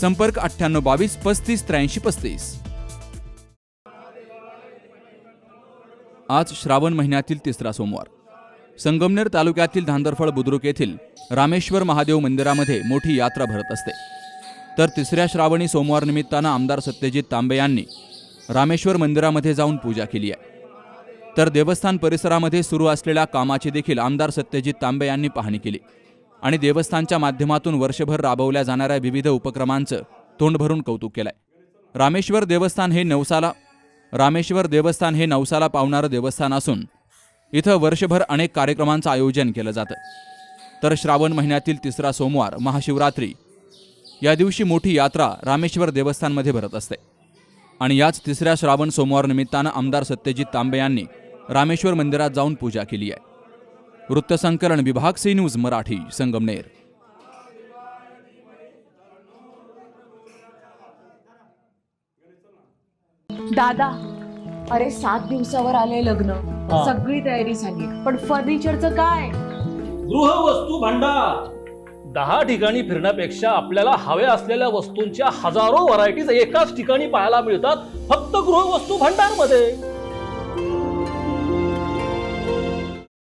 संपर्क अठ्ठ्याण्णव बावीस पस्तीस त्र्याऐंशी पस्तीस. आज श्रावण महिन्यातील तिसरा सोमवार. संगमनेर तालुक्यातील धांदरफळ बुद्रुक येथील रामेश्वर महादेव मंदिरामध्ये मोठी यात्रा भरत असते. तर तिसऱ्या श्रावणी सोमवार निमित्तानं आमदार सत्यजित तांबे यांनी रामेश्वर मंदिरामध्ये जाऊन पूजा केली आहे. तर देवस्थान परिसरामध्ये सुरू असलेल्या कामाची देखील आमदार सत्यजित तांबे यांनी पाहणी केली. आणि देवस्थानच्या माध्यमातून वर्षभर राबवल्या जाणाऱ्या विविध उपक्रमांचं तोंड भरून कौतुक केलंय. रामेश्वर देवस्थान हे नवसाला रामेश्वर देवस्थान हे नवसाला पावणारं देवस्थान असून इथं वर्षभर अनेक कार्यक्रमांचं आयोजन केलं जातं. तर श्रावण महिन्यातील तिसरा सोमवार महाशिवरात्री या दिवशी मोठी यात्रा रामेश्वर देवस्थानमध्ये भरत असते. आणि याच तिसऱ्या श्रावण सोमवार निमित्तानं आमदार सत्यजित तांबे यांनी रामेश्वर मंदिरात जाऊन पूजा केली आहे. वृत्तसंकलन विभाग सी न्यूज मराठी संगमनेर. दादा अरे सात दिवसावर आले लग्न. हा. सगळी तयारी झाली पण फर्निचरचं काय? गृहवस्तू भांडार. दहा ठिकाणी फिरण्यापेक्षा आपल्याला हव्या असलेल्या वस्तूंच्या हजारो व्हरायटीज एकाच ठिकाणी पाहायला मिळतात फक्त गृहवस्तू भांडारमध्ये